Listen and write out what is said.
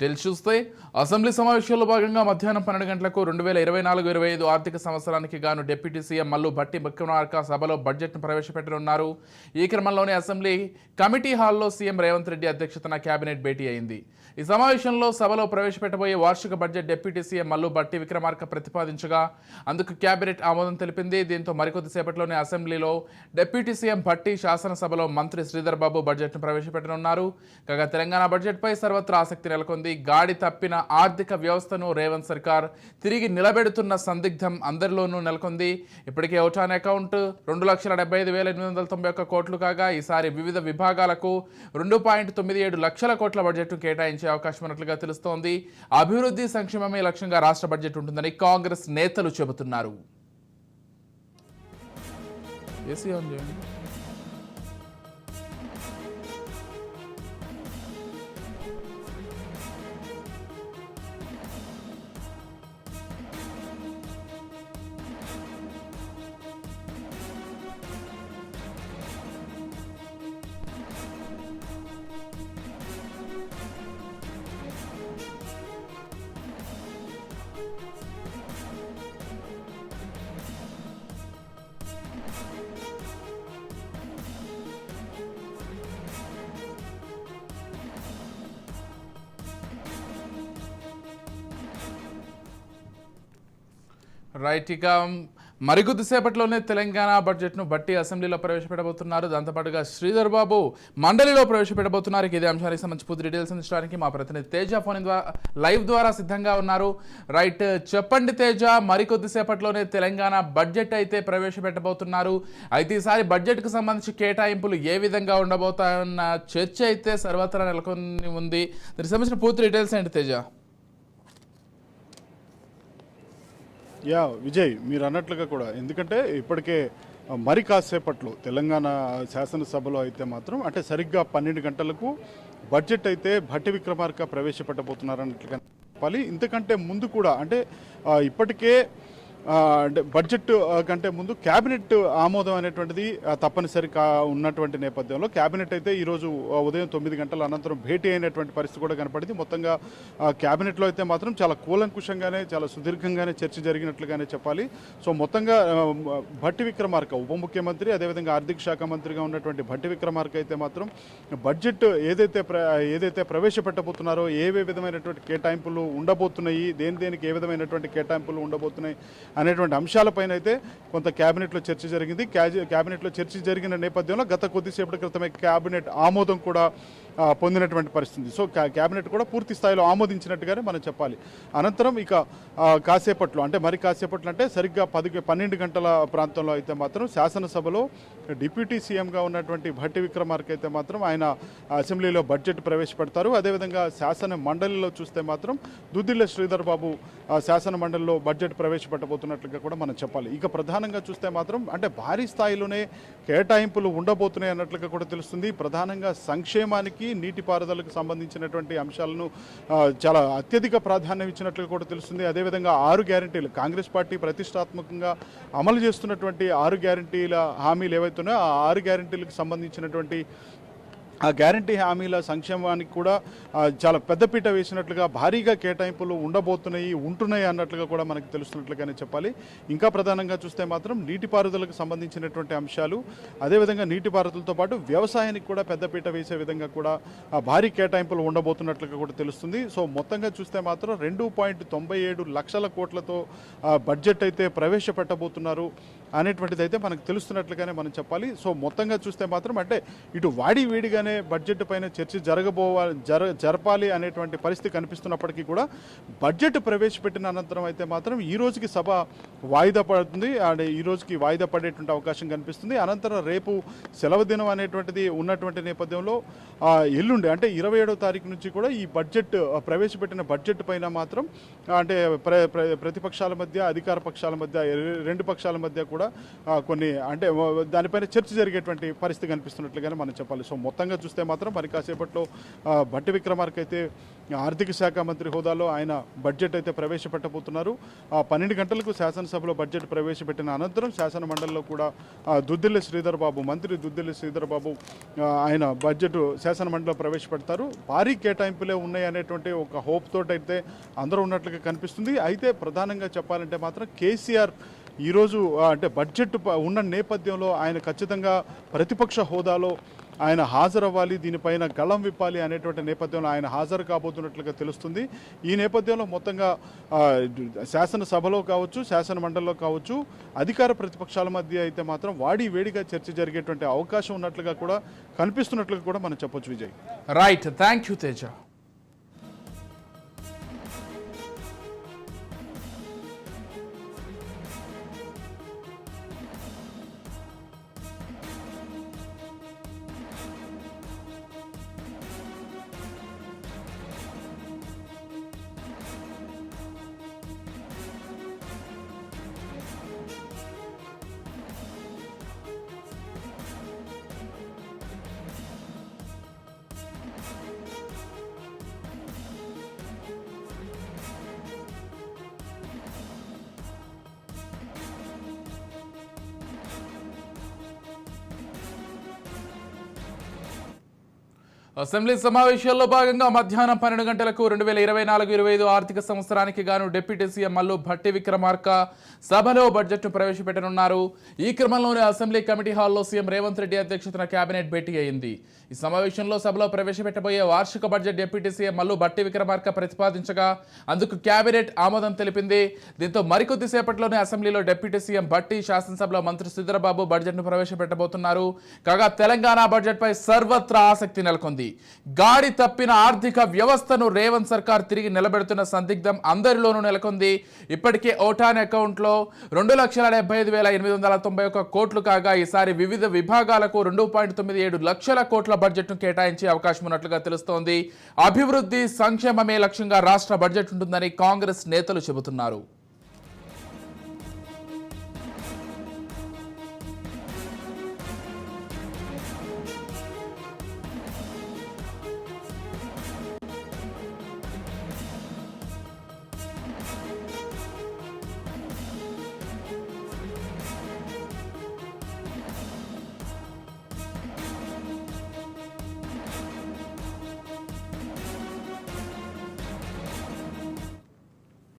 Details చూస్తే assembly సమావేశాల్లో భాగంగా మధ్యాహ్నం పన్నెండు గంటలకు రెండు వేల ఇరవై నాలుగు ఇరవై ఐదు ఆర్థిక సంవత్సరానికి గాను డిప్యూటీ సీఎం మల్లు భట్టి విక్రమార్క సభలో బడ్జెట్ను ప్రవేశపెట్టనున్నారు. ఈ క్రమంలోనే అసెంబ్లీ కమిటీ హాల్లో సీఎం రేవంత్ రెడ్డి అధ్యక్షతన కేబినెట్ భేటీ అయింది. ఈ సమావేశంలో సభలో ప్రవేశపెట్టబోయే వార్షిక budget deputy CM Mallu Bhatti Vikramarka ప్రతిపాదించగా అందుకు కేబినెట్ ఆమోదం తెలిపింది. దీంతో మరికొద్దిసేపట్లోనే అసెంబ్లీలో డిప్యూటీ సీఎం భట్టి శాసనసభలో మంత్రి శ్రీధర్ బాబు బడ్జెట్ను ప్రవేశపెట్టనున్నారు. కాగా తెలంగాణ బడ్జెట్పై సర్వత్రా ఆసక్తి నెలకొంది. గాడి తప్పిన ఆర్థిక వ్యవస్థను రేవంత్ సర్కార్ తిరిగి నిలబెడుతున్న సందిగ్ధం అందరిలోనూ నెలకొంది. ఇప్పటికే ఓటాన్ అకౌంట్ రెండు లక్షల డెబ్బై ఐదు వేల ఎనిమిది వందల తొంభై ఒక్క కోట్లు కాగా ఈసారి వివిధ విభాగాలకు రెండు పాయింట్ తొమ్మిది ఏడు లక్షల కోట్ల బడ్జెట్ను కేటాయించే అవకాశం ఉన్నట్లుగా తెలుస్తోంది. అభివృద్ధి సంక్షేమమే లక్ష్యంగా రాష్ట్ర బడ్జెట్ ఉంటుందని కాంగ్రెస్ నేతలు చెబుతున్నారు. ఏసీ ఆన్ చేయండి. రైట్ ఇక మరికొద్దిసేపట్లోనే తెలంగాణ బడ్జెట్ను బట్టి అసెంబ్లీలో ప్రవేశపెట్టబోతున్నారు. దాంతోపాటుగా శ్రీధర్ బాబు మండలిలో ప్రవేశపెట్టబోతున్నారు. ఇదే అంశానికి సంబంధించి పూర్తి డీటెయిల్స్ అందించడానికి మా ప్రతినిధి తేజ ఫోన్ ద్వారా లైవ్ ద్వారా సిద్ధంగా ఉన్నారు. రైట్ చెప్పండి తేజ మరికొద్దిసేపట్లోనే తెలంగాణ బడ్జెట్ అయితే ప్రవేశపెట్టబోతున్నారు. అయితే ఈసారి బడ్జెట్కు సంబంధించి కేటాయింపులు ఏ విధంగా ఉండబోతాయన్న చర్చ అయితే సర్వత్రా నెలకొని ఉంది. దానికి సంబంధించిన పూర్తి డీటెయిల్స్ ఏంటి తేజ? యా విజయ్ మీరు అన్నట్లుగా కూడా. ఎందుకంటే ఇప్పటికే మరి కాసేపట్లో తెలంగాణ శాసనసభలో అయితే మాత్రం అంటే సరిగ్గా పన్నెండు గంటలకు బడ్జెట్ అయితే భట్టి విక్రమార్క ప్రవేశపెట్టబోతున్నారన్నట్లుగా చెప్పాలి. ఇంతకంటే ముందు కూడా అంటే ఇప్పటికే అంటే బడ్జెట్ కంటే ముందు క్యాబినెట్ ఆమోదం అనేటువంటిది తప్పనిసరి కా ఉన్నటువంటి నేపథ్యంలో క్యాబినెట్ అయితే ఈరోజు ఉదయం తొమ్మిది గంటల అనంతరం భేటీ అయినటువంటి పరిస్థితి కూడా కనపడింది. మొత్తంగా క్యాబినెట్లో అయితే మాత్రం చాలా కూలంకుషంగానే చాలా సుదీర్ఘంగానే చర్చ జరిగినట్లుగానే చెప్పాలి. సో మొత్తంగా భట్టి విక్రమార్క ఉప ముఖ్యమంత్రి అదేవిధంగా ఆర్థిక శాఖ మంత్రిగా ఉన్నటువంటి భట్టి విక్రమార్క అయితే మాత్రం బడ్జెట్ ఏదైతే ప్ర ఏదైతే ప్రవేశపెట్టబోతున్నారో ఏవే ఏ విధమైనటువంటి కేటాయింపులు ఉండబోతున్నాయి దేని దేనికి ఏ విధమైనటువంటి కేటాయింపులు ఉండబోతున్నాయి అనేటువంటి అంశాలపైన అయితే కొంత క్యాబినెట్లో చర్చ జరిగింది. క్యాజి- క్యాబినెట్లో చర్చ జరిగిన నేపథ్యంలో గత కొద్దిసేపటి క్రితమే క్యాబినెట్ ఆమోదం కూడా పొందినటువంటి పరిస్థితి. సో క్యా- క్యాబినెట్ కూడా పూర్తి స్థాయిలో ఆమోదించినట్టుగానే మనం చెప్పాలి. అనంతరం ఇక కాసేపట్లో అంటే మరి కాసేపట్లో అంటే సరిగ్గా పది పన్నెండు గంటల ప్రాంతంలో అయితే మాత్రం శాసనసభలో డిప్యూటీ సీఎంగా ఉన్నటువంటి భట్టి విక్రమార్క అయితే మాత్రం ఆయన అసెంబ్లీలో బడ్జెట్ ప్రవేశపెడతారు. అదేవిధంగా శాసన మండలిలో చూస్తే మాత్రం దుద్దిల్ల శ్రీధర్ బాబు శాసన మండలిలో బడ్జెట్ ప్రవేశపెట్టబోతున్నట్లుగా కూడా మనం చెప్పాలి. ఇక ప్రధానంగా చూస్తే మాత్రం అంటే భారీ స్థాయిలోనే కేటాయింపులు ఉండబోతున్నాయి అన్నట్లుగా కూడా తెలుస్తుంది. ప్రధానంగా సంక్షేమానికి నీటిపారుదలకు సంబంధించినటువంటి అంశాలను చాలా అత్యధిక ప్రాధాన్యం ఇచ్చినట్లు కూడా తెలుస్తుంది. అదేవిధంగా ఆరు గ్యారంటీలు కాంగ్రెస్ పార్టీ ప్రతిష్టాత్మకంగా అమలు చేస్తున్నటువంటి ఆరు గ్యారంటీల హామీలు ఏవైతున్నాయో ఆ ఆరు గ్యారంటీలకు సంబంధించినటువంటి ఆ గ్యారంటీ హామీల సంక్షేమానికి కూడా చాలా పెద్దపీట వేసినట్లుగా భారీగా కేటాయింపులు ఉండబోతున్నాయి ఉంటున్నాయి అన్నట్లుగా కూడా మనకు తెలుస్తున్నట్లుగానే చెప్పాలి. ఇంకా ప్రధానంగా చూస్తే మాత్రం నీటిపారుదలకు సంబంధించినటువంటి అంశాలు అదేవిధంగా నీటిపారుదలతో పాటు వ్యవసాయానికి కూడా పెద్దపీట వేసే విధంగా కూడా భారీ కేటాయింపులు ఉండబోతున్నట్లుగా కూడా తెలుస్తుంది. సో మొత్తంగా చూస్తే మాత్రం రెండు పాయింట్ తొంభై ఏడు లక్షల కోట్లతో బడ్జెట్ అయితే ప్రవేశపెట్టబోతున్నారు. అనేటువంటిది అయితే మనకు తెలుస్తున్నట్లుగానే మనం చెప్పాలి. సో మొత్తంగా చూస్తే మాత్రం అంటే ఇటు వాడి వేడిగానే బడ్జెట్ పైన చర్చ జరగబోవాలి జర జరపాలి అనేటువంటి పరిస్థితి కనిపిస్తున్నప్పటికీ కూడా బడ్జెట్ ప్రవేశపెట్టిన అనంతరం అయితే మాత్రం ఈ రోజుకి సభ వాయిదా పడుతుంది. అండ్ ఈ రోజుకి వాయిదా పడేటువంటి అవకాశం కనిపిస్తుంది. అనంతరం రేపు సెలవు దినం అనేటువంటిది ఉన్నటువంటి నేపథ్యంలో ఎల్లుండి అంటే ఇరవై ఏడవ తారీఖు నుంచి కూడా ఈ బడ్జెట్ ప్రవేశపెట్టిన బడ్జెట్ పైన మాత్రం అంటే ప్ర ప్ర- ప్రతిపక్షాల మధ్య అధికార పక్షాల మధ్య రెండు పక్షాల మధ్య కూడా కూడా కొన్ని అంటే దానిపైన చర్చ జరిగేటువంటి పరిస్థితి కనిపిస్తున్నట్లుగానే మనం చెప్పాలి. సో మొత్తంగా చూస్తే మాత్రం మరి కాసేపట్లో బట్టి భట్టి విక్రమార్క అయితే ఆర్థిక శాఖ మంత్రి హోదాలో ఆయన బడ్జెట్ అయితే ప్రవేశపెట్టబోతున్నారు. ఆ, పన్నెండు గంటలకు శాసనసభలో బడ్జెట్ ప్రవేశపెట్టిన అనంతరం శాసన మండలిలో కూడా దుద్దిల్లి శ్రీధర్ బాబు మంత్రి దుద్దిల్లి శ్రీధర్ బాబు ఆయన బడ్జెట్ శాసన మండలిలో ప్రవేశపెడతారు. భారీ కేటాయింపులే ఉన్నాయి అనేటువంటి ఒక హోప్ తోటైతే అందరూ ఉన్నట్లుగా కనిపిస్తుంది. అయితే ప్రధానంగా చెప్పాలంటే మాత్రం కేసీఆర్ ఈరోజు అంటే బడ్జెట్ ఉన్న నేపథ్యంలో ఆయన ఖచ్చితంగా ప్రతిపక్ష హోదాలో ఆయన హాజరవ్వాలి దీనిపైన గళం విప్పాలి అనేటువంటి నేపథ్యంలో ఆయన హాజరు కాబోతున్నట్లుగా తెలుస్తుంది. ఈ నేపథ్యంలో మొత్తంగా శాసనసభలో కావచ్చు శాసన మండలిలో కావచ్చు అధికార ప్రతిపక్షాల మధ్య అయితే మాత్రం వాడి వేడిగా చర్చ జరిగేటువంటి అవకాశం ఉన్నట్లుగా కూడా కనిపిస్తున్నట్లుగా కూడా మనం చెప్పొచ్చు Vijay. Right thank you Teja assembly సమావేశాల్లో భాగంగా మధ్యాహ్నం పన్నెండు గంటలకు రెండు వేల ఇరవై నాలుగు ఇరవై ఐదు ఆర్థిక సంవత్సరానికి గాను డిప్యూటీ సీఎం మల్లు భట్టి విక్రమార్క సభలో బడ్జెట్ను ప్రవేశపెట్టనున్నారు. ఈ క్రమంలోనే అసెంబ్లీ కమిటీ హాల్లో సీఎం రేవంత్ రెడ్డి అధ్యక్షతన కేబినెట్ భేటీ అయింది. ఈ సమావేశంలో సభలో ప్రవేశపెట్టబోయే వార్షిక budget deputy CM Mallu Bhatti Vikramarka ప్రతిపాదించగా అందుకు కేబినెట్ ఆమోదం తెలిపింది. దీంతో మరికొద్దిసేపట్లోనే అసెంబ్లీలో డిప్యూటీ సీఎం భట్టి శాసనసభలో మంత్రి శ్రీధరబాబు బడ్జెట్ను ప్రవేశపెట్టబోతున్నారు. కాగా తెలంగాణ బడ్జెట్పై సర్వత్రా ఆసక్తి నెలకొంది. గాడి తప్పిన ఆర్థిక వ్యవస్థను రేవంత్ సర్కార్ తిరిగి నిలబెడుతున్న సందిగ్ధం అందరిలోనూ నెలకొంది. ఇప్పటికే ఓటాన్ అకౌంట్లో రెండు లక్షల డెబ్బై ఐదు వేల ఎనిమిది వందల తొంభై ఒక్క కోట్లు కాగా ఈసారి వివిధ విభాగాలకు రెండు పాయింట్ తొమ్మిది ఏడు లక్షల కోట్ల బడ్జెట్ను కేటాయించే అవకాశం ఉన్నట్లుగా తెలుస్తోంది. అభివృద్ధి సంక్షేమమే లక్ష్యంగా రాష్ట్ర బడ్జెట్ ఉంటుందని కాంగ్రెస్ నేతలు చెబుతున్నారు.